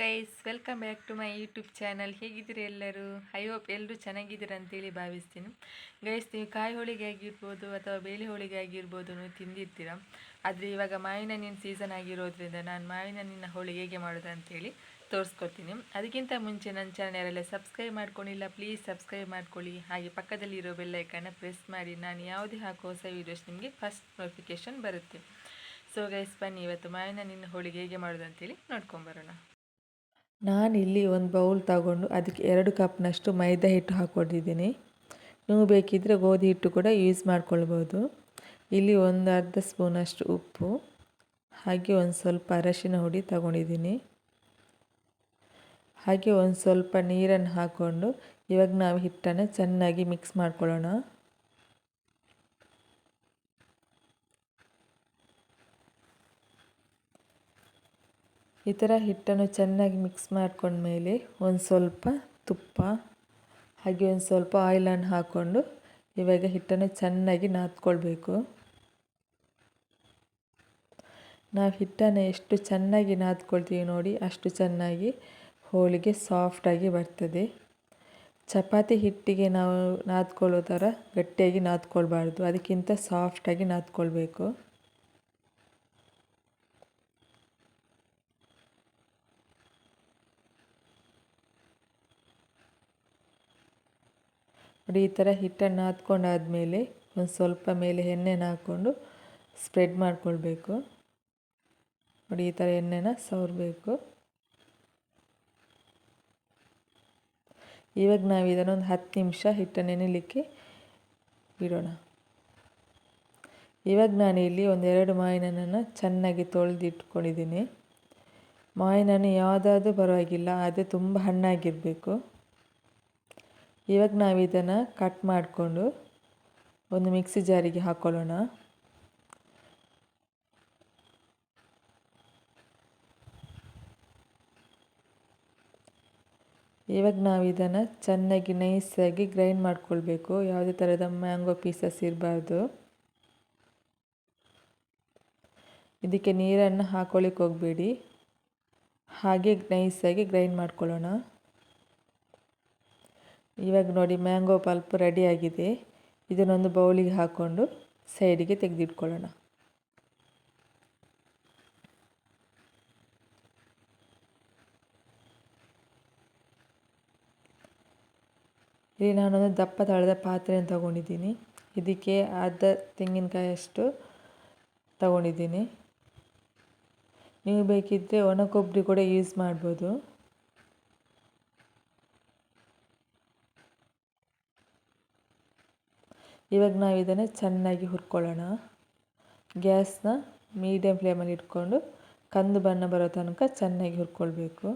Guys welcome back to my YouTube channel ಹೇಗಿದ್ದೀರಿ ಎಲ್ಲರೂ? I hope ಎಲ್ಲರೂ ಚೆನ್ನಾಗಿದ್ದೀರ ಅಂತೇಳಿ ಭಾವಿಸ್ತೀನಿ. ಗೈಸ್ ನೀವು ಕಾಯಿ ಹೋಳಿಗೆ ಆಗಿರ್ಬೋದು ಅಥವಾ ಬೇಳೆ ಹೋಳಿಗೆ ಆಗಿರ್ಬೋದು ತಿಂದಿರ್ತೀರ? ಆದರೆ ಇವಾಗ ಮಾವಿನ ಹಣ್ಣಿನ ಸೀಸನ್ ಆಗಿರೋದ್ರಿಂದ ನಾನು ಮಾವಿನ ಹಣ್ಣಿನ ಹೋಳಿಗೆ ಹೇಗೆ ಮಾಡೋದು ಅಂತೇಳಿ ತೋರಿಸ್ಕೊಡ್ತೀನಿ. ಅದಕ್ಕಿಂತ ಮುಂಚೆ ನನ್ನ ಚಾನಲ್ ಸಬ್ಸ್ಕ್ರೈಬ್ ಮಾಡ್ಕೊಂಡಿಲ್ಲ ಪ್ಲೀಸ್ ಸಬ್ಸ್ಕ್ರೈಬ್ ಮಾಡ್ಕೊಳ್ಳಿ. ಹಾಗೆ ಪಕ್ಕದಲ್ಲಿರೋ ಬೆಲ್ಲೈಕನ್ನ ಪ್ರೆಸ್ ಮಾಡಿ. ನಾನು ಯಾವುದೇ ಹಾಕೋ ಹೊಸ ವೀಡಿಯೋಸ್ ನಿಮಗೆ ಫಸ್ಟ್ ನೋಟಿಫಿಕೇಶನ್ ಬರುತ್ತೆ. ಸೊ ಗೈಸ್ ಬನ್ನಿ, ಇವತ್ತು ಮಾವಿನ ನಿನ್ನ ಹೋಳಿಗೆ ಹೇಗೆ ಮಾಡೋದು ಅಂತೇಳಿ ನೋಡ್ಕೊಂಬರೋಣ ನಾನಿಲ್ಲಿ ಒಂದು ಬೌಲ್ ತಗೊಂಡು ಅದಕ್ಕೆ ಎರಡು ಕಪ್ನಷ್ಟು ಮೈದಾ ಹಿಟ್ಟು ಹಾಕ್ಕೊಂಡಿದ್ದೀನಿ ನೀವು ಬೇಕಿದ್ದರೆ ಗೋಧಿ ಹಿಟ್ಟು ಕೂಡ ಯೂಸ್ ಮಾಡ್ಕೊಳ್ಬೋದು. ಇಲ್ಲಿ ಒಂದು ಅರ್ಧ ಸ್ಪೂನಷ್ಟು ಉಪ್ಪು, ಹಾಗೆ ಒಂದು ಸ್ವಲ್ಪ ಅರಶಿನ ಹುಡಿ ತಗೊಂಡಿದ್ದೀನಿ. ಹಾಗೆ ಒಂದು ಸ್ವಲ್ಪ ನೀರನ್ನು ಹಾಕ್ಕೊಂಡು ಇವಾಗ ನಾವು ಹಿಟ್ಟನ್ನು ಚೆನ್ನಾಗಿ ಮಿಕ್ಸ್ ಮಾಡ್ಕೊಳ್ಳೋಣ. ಈ ಥರ ಹಿಟ್ಟನ್ನು ಚೆನ್ನಾಗಿ ಮಿಕ್ಸ್ ಮಾಡ್ಕೊಂಡ್ಮೇಲೆ ಒಂದು ಸ್ವಲ್ಪ ತುಪ್ಪ, ಹಾಗೆ ಒಂದು ಸ್ವಲ್ಪ ಆಯಿಲನ್ನು ಹಾಕ್ಕೊಂಡು ಇವಾಗ ಹಿಟ್ಟನ್ನು ಚೆನ್ನಾಗಿ ನಾದ್ಕೊಳ್ಬೇಕು. ನಾವು ಹಿಟ್ಟನ್ನು ಎಷ್ಟು ಚೆನ್ನಾಗಿ ನಾದ್ಕೊಳ್ತೀವಿ ನೋಡಿ, ಅಷ್ಟು ಚೆನ್ನಾಗಿ ಹೋಳಿಗೆ ಸಾಫ್ಟಾಗಿ ಬರ್ತದೆ. ಚಪಾತಿ ಹಿಟ್ಟಿಗೆ ನಾವು ನಾದ್ಕೊಳ್ಳೋ ಥರ ಗಟ್ಟಿಯಾಗಿ ನಾದ್ಕೊಳ್ಬಾರ್ದು, ಅದಕ್ಕಿಂತ ಸಾಫ್ಟಾಗಿ ನಾದ್ಕೊಳ್ಬೇಕು. ನೋಡಿ, ಈ ಥರ ಹಿಟ್ಟನ್ನು ಹಾಕ್ಕೊಂಡಾದಮೇಲೆ ಒಂದು ಸ್ವಲ್ಪ ಮೇಲೆ ಎಣ್ಣೆನ ಹಾಕ್ಕೊಂಡು ಸ್ಪ್ರೆಡ್ ಮಾಡಿಕೊಳ್ಬೇಕು. ನೋಡಿ, ಈ ಥರ ಎಣ್ಣೆನ ಸವರಬೇಕು. ಇವಾಗ ನಾವು ಇದನ್ನೊಂದು ಹತ್ತು ನಿಮಿಷ ಹಿಟ್ಟು ನೆನೆಲಿಕ್ಕೆ ಇಡೋಣ ಇವಾಗ ನಾನು ಇಲ್ಲಿ ಒಂದೆರಡು ಮಾವಿನಣ್ಣನ್ನು ಚೆನ್ನಾಗಿ ತೊಳೆದಿಟ್ಕೊಂಡಿದ್ದೀನಿ. ಮಾವಿನಣ್ಣು ಯಾವುದಾದ್ರೂ ಪರವಾಗಿಲ್ಲ ಅದೇ ತುಂಬ ಹಣ್ಣಾಗಿರಬೇಕು. ಇವಾಗ ನಾವು ಇದನ್ನು ಕಟ್ ಮಾಡಿಕೊಂಡು ಒಂದು ಮಿಕ್ಸಿ ಜಾರಿಗೆ ಹಾಕ್ಕೊಳ್ಳೋಣ ಇವಾಗ ನಾವು ಇದನ್ನು ಚೆನ್ನಾಗಿ ನೈಸಾಗಿ ಗ್ರೈಂಡ್ ಮಾಡ್ಕೊಳ್ಬೇಕು. ಯಾವುದೇ ಥರದ ಮ್ಯಾಂಗೋ ಪೀಸಸ್ ಇರಬಾರ್ದು. ಇದಕ್ಕೆ ನೀರನ್ನು ಹಾಕೊಳ್ಳಿಕ್ಕೆ ಹೋಗಬೇಡಿ. ಹಾಗೆ ನೈಸಾಗಿ ಗ್ರೈಂಡ್ ಮಾಡ್ಕೊಳ್ಳೋಣ. ಇವಾಗ ನೋಡಿ ಮ್ಯಾಂಗೋ ಪಲ್ಪ್ ರೆಡಿಯಾಗಿದೆ ಇದನ್ನೊಂದು ಬೌಲಿಗೆ ಹಾಕ್ಕೊಂಡು ಸೈಡಿಗೆ ತೆಗೆದಿಟ್ಕೊಳ್ಳೋಣ. ಇಲ್ಲಿ ನಾನೊಂದು ದಪ್ಪ ತಳದ ಪಾತ್ರೆಯನ್ನು ತಗೊಂಡಿದ್ದೀನಿ. ಇದಕ್ಕೆ ಅರ್ಧ ತೆಂಗಿನಕಾಯಷ್ಟು ತಗೊಂಡಿದ್ದೀನಿ. ನೀವು ಬೇಕಿದ್ದರೆ ಒಣ ಕೊಬ್ಬರಿ ಕೂಡ ಯೂಸ್ ಮಾಡ್ಬೋದು. ಇವಾಗ ನಾವು ಇದನ್ನು ಚೆನ್ನಾಗಿ ಹುರ್ಕೊಳ್ಳೋಣ. ಗ್ಯಾಸ್ನ ಮೀಡಿಯಮ್ ಫ್ಲೇಮಲ್ಲಿ ಇಟ್ಕೊಂಡು ಕಂದು ಬಣ್ಣ ಬರೋ ತನಕ ಚೆನ್ನಾಗಿ ಹುರ್ಕೊಳ್ಬೇಕು.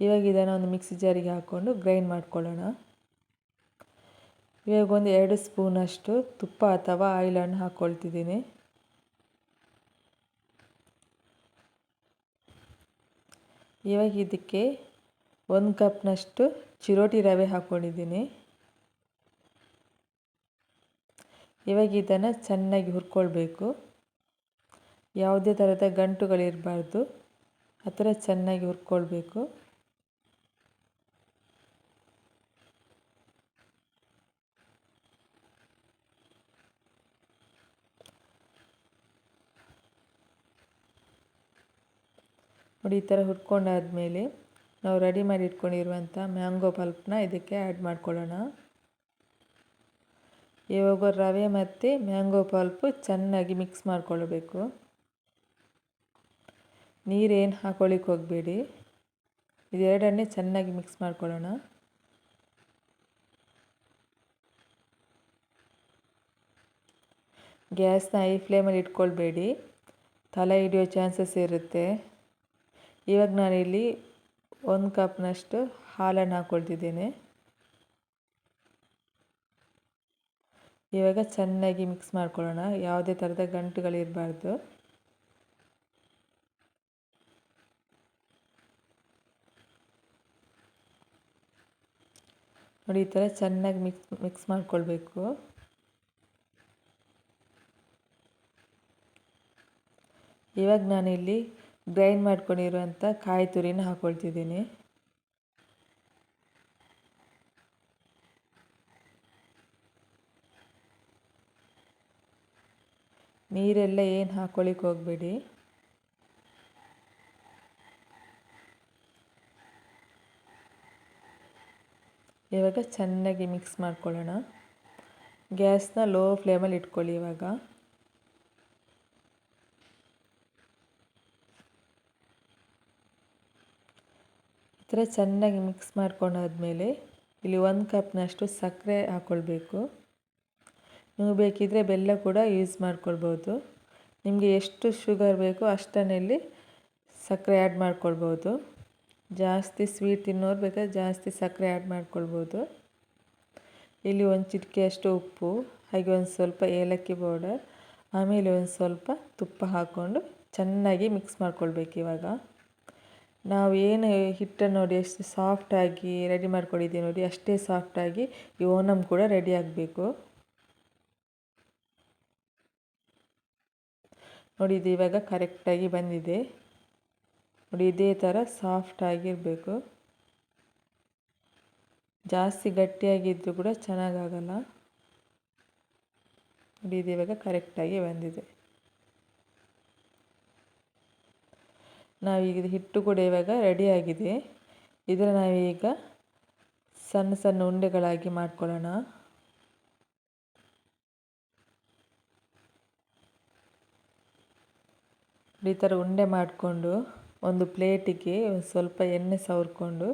ಇವಾಗ ಇದನ್ನು ಒಂದು ಮಿಕ್ಸಿ ಜಾರಿಗೆ ಹಾಕ್ಕೊಂಡು ಗ್ರೈಂಡ್ ಮಾಡ್ಕೊಳ್ಳೋಣ. ಇವಾಗ ಒಂದು ಎರಡು ಸ್ಪೂನಷ್ಟು ತುಪ್ಪ ಅಥವಾ ಆಯಿಲ್ ಹಣ್ಣು ಹಾಕ್ಕೊಳ್ತಿದ್ದೀನಿ ಇವಾಗ ಇದಕ್ಕೆ ಒಂದು ಕಪ್ನಷ್ಟು ಚಿರೋಟಿ ರವೆ ಹಾಕ್ಕೊಂಡಿದ್ದೀನಿ. ಇವಾಗ ಇದನ್ನು ಚೆನ್ನಾಗಿ ಹುರ್ಕೊಳ್ಬೇಕು. ಯಾವುದೇ ಥರದ ಗಂಟುಗಳಿರಬಾರ್ದು. ಆ ಥರ ಚೆನ್ನಾಗಿ ಹುರ್ಕೊಳ್ಬೇಕು. ನೋಡಿ, ಈ ಥರ ಹುರ್ಕೊಂಡಾದಮೇಲೆ ನಾವು ರೆಡಿ ಮಾಡಿ ಇಟ್ಕೊಂಡಿರುವಂಥ ಮ್ಯಾಂಗೋ ಪಲ್ಪ್ನ ಇದಕ್ಕೆ ಆ್ಯಡ್ ಮಾಡ್ಕೊಳ್ಳೋಣ. ಇವಾಗ ರವೆ ಮತ್ತು ಮ್ಯಾಂಗೋ ಪಲ್ಪು ಚೆನ್ನಾಗಿ ಮಿಕ್ಸ್ ಮಾಡ್ಕೊಳ್ಬೇಕು ನೀರೇನು ಹಾಕೊಳ್ಳಿಕ್ಕೆ ಹೋಗಬೇಡಿ. ಇದೆರಡನ್ನೇ ಚೆನ್ನಾಗಿ ಮಿಕ್ಸ್ ಮಾಡ್ಕೊಳ್ಳೋಣ. ಗ್ಯಾಸ್ನ ಐ ಫ್ಲೇಮಲ್ಲಿ ಇಟ್ಕೊಳ್ಬೇಡಿ. ತಲೆ ಹಿಡಿಯೋ ಚಾನ್ಸಸ್ ಇರುತ್ತೆ. ಇವಾಗ ನಾನಿಲ್ಲಿ ಒಂದು ಕಪ್ನಷ್ಟು ಹಾಲನ್ನು ಹಾಕ್ಕೊಳ್ತಿದ್ದೇನೆ ಇವಾಗ ಚೆನ್ನಾಗಿ ಮಿಕ್ಸ್ ಮಾಡ್ಕೊಳ್ಳೋಣ. ಯಾವುದೇ ಥರದ ಗಂಟುಗಳಿರಬಾರ್ದು. ನೋಡಿ, ಈ ಥರ ಚೆನ್ನಾಗಿ ಮಿಕ್ಸ್ ಮಿಕ್ಸ್ ಮಾಡ್ಕೊಳ್ಬೇಕು. ಇವಾಗ ನಾನಿಲ್ಲಿ ಗ್ರೈಂಡ್ ಮಾಡ್ಕೊಂಡಿರುವಂಥ ಕಾಯಿ ತುರಿನ ಹಾಕ್ಕೊಳ್ತಿದ್ದೀನಿ ನೀರೆಲ್ಲ ಏನು ಹಾಕ್ಕೊಳಿಕ್ಕೆ ಹೋಗಬೇಡಿ. ಇವಾಗ ಚೆನ್ನಾಗಿ ಮಿಕ್ಸ್ ಮಾಡ್ಕೊಳ್ಳೋಣ. ಗ್ಯಾಸ್ನ ಲೋ ಫ್ಲೇಮಲ್ಲಿ ಇಟ್ಕೊಳ್ಳಿ ಇವಾಗ. ಥರ ಚೆನ್ನಾಗಿ ಮಿಕ್ಸ್ ಮಾಡ್ಕೊಂಡಾದ್ಮೇಲೆ ಇಲ್ಲಿ ಒಂದು ಕಪ್ನಷ್ಟು ಸಕ್ಕರೆ ಹಾಕ್ಕೊಳ್ಬೇಕು ನೀವು ಬೇಕಿದ್ದರೆ ಬೆಲ್ಲ ಕೂಡ ಯೂಸ್ ಮಾಡ್ಕೊಳ್ಬೋದು. ನಿಮಗೆ ಎಷ್ಟು ಶುಗರ್ ಬೇಕೋ ಅಷ್ಟನ್ನಲ್ಲಿ ಸಕ್ಕರೆ ಆ್ಯಡ್ ಮಾಡ್ಕೊಳ್ಬೋದು. ಜಾಸ್ತಿ ಸ್ವೀಟ್ ತಿನ್ನೋರು ಬೇಕಾದ್ರೆ ಜಾಸ್ತಿ ಸಕ್ಕರೆ ಆ್ಯಡ್ ಮಾಡ್ಕೊಳ್ಬೋದು. ಇಲ್ಲಿ ಒಂದು ಚಿಟಿಕೆಯಷ್ಟು ಉಪ್ಪು, ಹಾಗೆ ಒಂದು ಸ್ವಲ್ಪ ಏಲಕ್ಕಿ ಪೌಡರ್ ಆಮೇಲೆ ಒಂದು ಸ್ವಲ್ಪ ತುಪ್ಪ ಹಾಕ್ಕೊಂಡು ಚೆನ್ನಾಗಿ ಮಿಕ್ಸ್ ಮಾಡ್ಕೊಳ್ಬೇಕು ಇವಾಗ. ನಾವು ಏನು ಹಿಟ್ಟನ್ನು ನೋಡಿ ಎಷ್ಟು ಸಾಫ್ಟಾಗಿ ರೆಡಿ ಮಾಡ್ಕೊಂಡಿದ್ದೀವಿ ನೋಡಿ, ಅಷ್ಟೇ ಸಾಫ್ಟಾಗಿ ಈ ಓನಮ್ ಕೂಡ ರೆಡಿ ಆಗಬೇಕು. ನೋಡಿ, ಇದು ಇವಾಗ ಕರೆಕ್ಟಾಗಿ ಬಂದಿದೆ. ನೋಡಿ, ಇದೇ ಥರ ಸಾಫ್ಟಾಗಿರಬೇಕು ಜಾಸ್ತಿ ಗಟ್ಟಿಯಾಗಿದ್ದರೂ ಕೂಡ ಚೆನ್ನಾಗಾಗಲ್ಲ ನೋಡಿ, ಇದು ಇವಾಗ ಕರೆಕ್ಟಾಗಿ ಬಂದಿದೆ. ನಾವೀಗ ಹಿಟ್ಟು ಕೂಡ ಇವಾಗ ರೆಡಿಯಾಗಿದೆ ಇದರ ನಾವೀಗ ಸಣ್ಣ ಸಣ್ಣ ಉಂಡೆಗಳಾಗಿ ಮಾಡ್ಕೊಳ್ಳೋಣ. ಈ ಥರ ಉಂಡೆ ಮಾಡಿಕೊಂಡು ಒಂದು ಪ್ಲೇಟಿಗೆ ಸ್ವಲ್ಪ ಎಣ್ಣೆ ಸವರ್ಕೊಂಡು,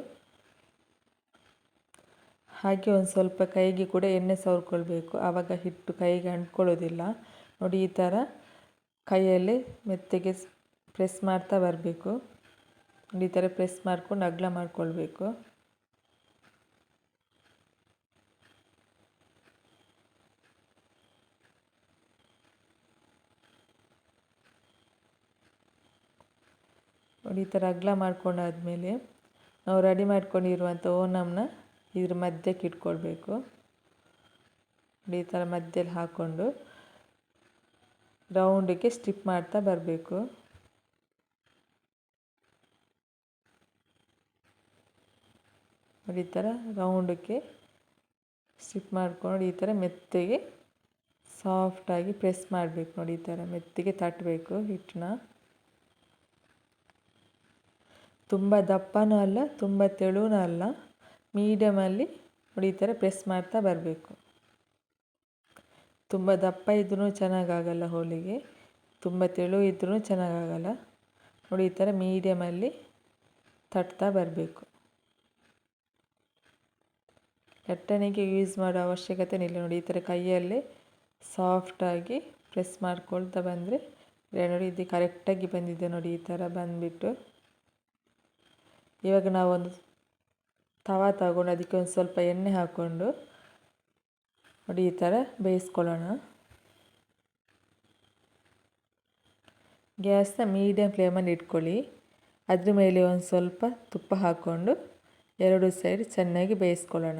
ಹಾಗೆ ಒಂದು ಸ್ವಲ್ಪ ಕೈಗೆ ಕೂಡ ಎಣ್ಣೆ ಸವರ್ಕೊಳ್ಬೇಕು. ಆವಾಗ ಹಿಟ್ಟು ಕೈಗೆ ಅಂಟ್ಕೊಳ್ಳೋದಿಲ್ಲ. ನೋಡಿ ಈ ಥರ ಕೈಯಲ್ಲಿ ಮೆತ್ತಗೆ ಪ್ರೆಸ್ ಮಾಡ್ತಾ ಬರಬೇಕು. ಈ ಥರ ಪ್ರೆಸ್ ಮಾಡ್ಕೊಂಡು ಅಗಲ ಮಾಡ್ಕೊಳ್ಬೇಕು. ನೋಡಿ, ಈ ಥರ ಅಗಲ ಮಾಡ್ಕೊಂಡಾದ್ಮೇಲೆ ನಾವು ರೆಡಿ ಮಾಡ್ಕೊಂಡಿರುವಂಥ ಓನಮ್ನ ಇದ್ರ ಮಧ್ಯಕ್ಕೆ ಇಟ್ಕೊಳ್ಬೇಕು. ಈ ಥರ ಮಧ್ಯದಲ್ಲಿ ಹಾಕ್ಕೊಂಡು ರೌಂಡಿಗೆ ಸ್ಟಿಪ್ ಮಾಡ್ತಾ ಬರಬೇಕು. ನೋಡಿ ಈ ಥರ ರೌಂಡಕ್ಕೆ ಸ್ಟಿಪ್ ಮಾಡ್ಕೊಂಡು ಈ ಥರ ಮೆತ್ತಗೆ ಸಾಫ್ಟಾಗಿ ಪ್ರೆಸ್ ಮಾಡಬೇಕು ನೋಡಿ ಈ ಥರ ಮೆತ್ತಗೆ ತಟ್ಟಬೇಕು ಹಿಟ್ಟನ್ನ. ತುಂಬ ದಪ್ಪನೂ ಅಲ್ಲ, ತುಂಬ ತೆಳುವೂ ಅಲ್ಲ ಮೀಡಿಯಮಲ್ಲಿ ನೋಡಿ ಈ ಥರ ಪ್ರೆಸ್ ಮಾಡ್ತಾ ಬರಬೇಕು. ತುಂಬ ದಪ್ಪ ಇದ್ರೂ ಚೆನ್ನಾಗಾಗಲ್ಲ ಹೋಳಿಗೆ, ತುಂಬ ತೆಳು ಇದ್ರೂ ಚೆನ್ನಾಗಾಗಲ್ಲ. ನೋಡಿ ಈ ಥರ ಮೀಡಿಯಮಲ್ಲಿ ತಟ್ತಾ ಬರಬೇಕು. ಲಟ್ಟಣಿಗೆ ಯೂಸ್ ಮಾಡೋ ಅವಶ್ಯಕತೆ ಇಲ್ಲ ನೋಡಿ, ಈ ಥರ ಕೈಯಲ್ಲೇ ಸಾಫ್ಟಾಗಿ ಪ್ರೆಸ್ ಮಾಡ್ಕೊಳ್ತಾ ಬಂದರೆ ನೋಡಿ, ಇದು ಕರೆಕ್ಟಾಗಿ ಬಂದಿದೆ ನೋಡಿ, ಈ ಥರ ಬಂದುಬಿಟ್ಟು. ಇವಾಗ ನಾವೊಂದು ತವಾ ತಗೊಂಡು ಅದಕ್ಕೆ ಒಂದು ಸ್ವಲ್ಪ ಎಣ್ಣೆ ಹಾಕ್ಕೊಂಡು ನೋಡಿ, ಈ ಥರ ಬೇಯಿಸ್ಕೊಳ್ಳೋಣ. ಗ್ಯಾಸ್ನ ಮೀಡಿಯಮ್ ಫ್ಲೇಮಲ್ಲಿ ಇಟ್ಕೊಳ್ಳಿ. ಅದ್ರ ಮೇಲೆ ಒಂದು ಸ್ವಲ್ಪ ತುಪ್ಪ ಹಾಕ್ಕೊಂಡು ಎರಡು ಸೈಡ್ ಚೆನ್ನಾಗಿ ಬೇಯಿಸ್ಕೊಳ್ಳೋಣ.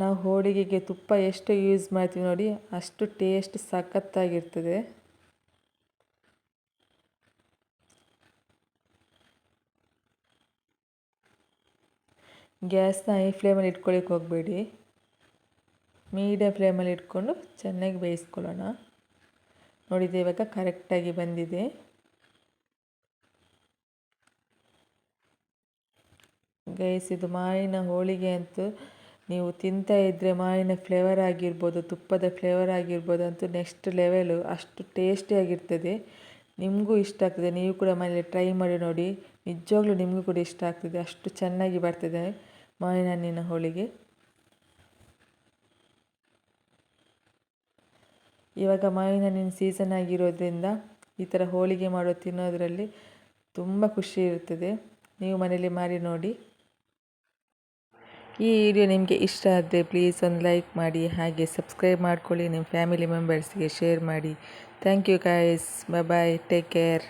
ನಾವು ಹೋಳಿಗೆಗೆ ತುಪ್ಪ ಎಷ್ಟು ಯೂಸ್ ಮಾಡ್ತೀವಿ ನೋಡಿ, ಅಷ್ಟು ಟೇಸ್ಟ್ ಸಖತ್ತಾಗಿರ್ತದೆ. ಗ್ಯಾಸ್ನ ಹೈ ಫ್ಲೇಮಲ್ಲಿ ಇಟ್ಕೊಳ್ಳಿಕ್ಕೆ ಹೋಗಬೇಡಿ. ಮೀಡಿಯಮ್ ಫ್ಲೇಮಲ್ಲಿ ಇಟ್ಕೊಂಡು ಚೆನ್ನಾಗಿ ಬೇಯಿಸ್ಕೊಳ್ಳೋಣ. ನೋಡಿದೆ ಇವಾಗ ಕರೆಕ್ಟಾಗಿ ಬಂದಿದೆ. ಗೈಸ್, ಇದು ಮಾವಿನ ಹೋಳಿಗೆ ಅಂತೂ ನೀವು ತಿಂತಾ ಇದ್ದರೆ ಮಾವಿನ ಫ್ಲೇವರ್ ಆಗಿರ್ಬೋದು, ತುಪ್ಪದ ಫ್ಲೇವರ್ ಆಗಿರ್ಬೋದು ಅಂತೂ ನೆಕ್ಸ್ಟ್ ಲೆವೆಲು ಅಷ್ಟು ಟೇಸ್ಟಿಯಾಗಿರ್ತದೆ ನಿಮಗೂ ಇಷ್ಟ ಆಗ್ತದೆ. ನೀವು ಕೂಡ ಮನೇಲಿ ಟ್ರೈ ಮಾಡಿ ನೋಡಿ. ನಿಜವಾಗ್ಲೂ ನಿಮಗೂ ಕೂಡ ಇಷ್ಟ ಆಗ್ತದೆ. ಅಷ್ಟು ಚೆನ್ನಾಗಿ ಬರ್ತದೆ ಮಾವಿನ ಹಣ್ಣಿನ ಹೋಳಿಗೆ. ಇವಾಗ ಮಾವಿನ ಹಣ್ಣಿನ ಸೀಸನ್ ಆಗಿರೋದ್ರಿಂದ ಈ ಥರ ಹೋಳಿಗೆ ಮಾಡೋ ತಿನ್ನೋದರಲ್ಲಿ ತುಂಬ ಖುಷಿ ಇರ್ತದೆ. ನೀವು ಮನೇಲಿ ಮಾಡಿ ನೋಡಿ. ಈ ವಿಡಿಯೋ ನಿಮಗೆ ಇಷ್ಟ ಆದರೆ ಪ್ಲೀಸ್ ಒಂದು ಲೈಕ್ ಮಾಡಿ, ಹಾಗೆ ಸಬ್ಸ್ಕ್ರೈಬ್ ಮಾಡ್ಕೊಳ್ಳಿ, ನಿಮ್ಮ ಫ್ಯಾಮಿಲಿ ಮೆಂಬರ್ಸ್ಗೆ ಶೇರ್ ಮಾಡಿ. Thank you guys bye take care.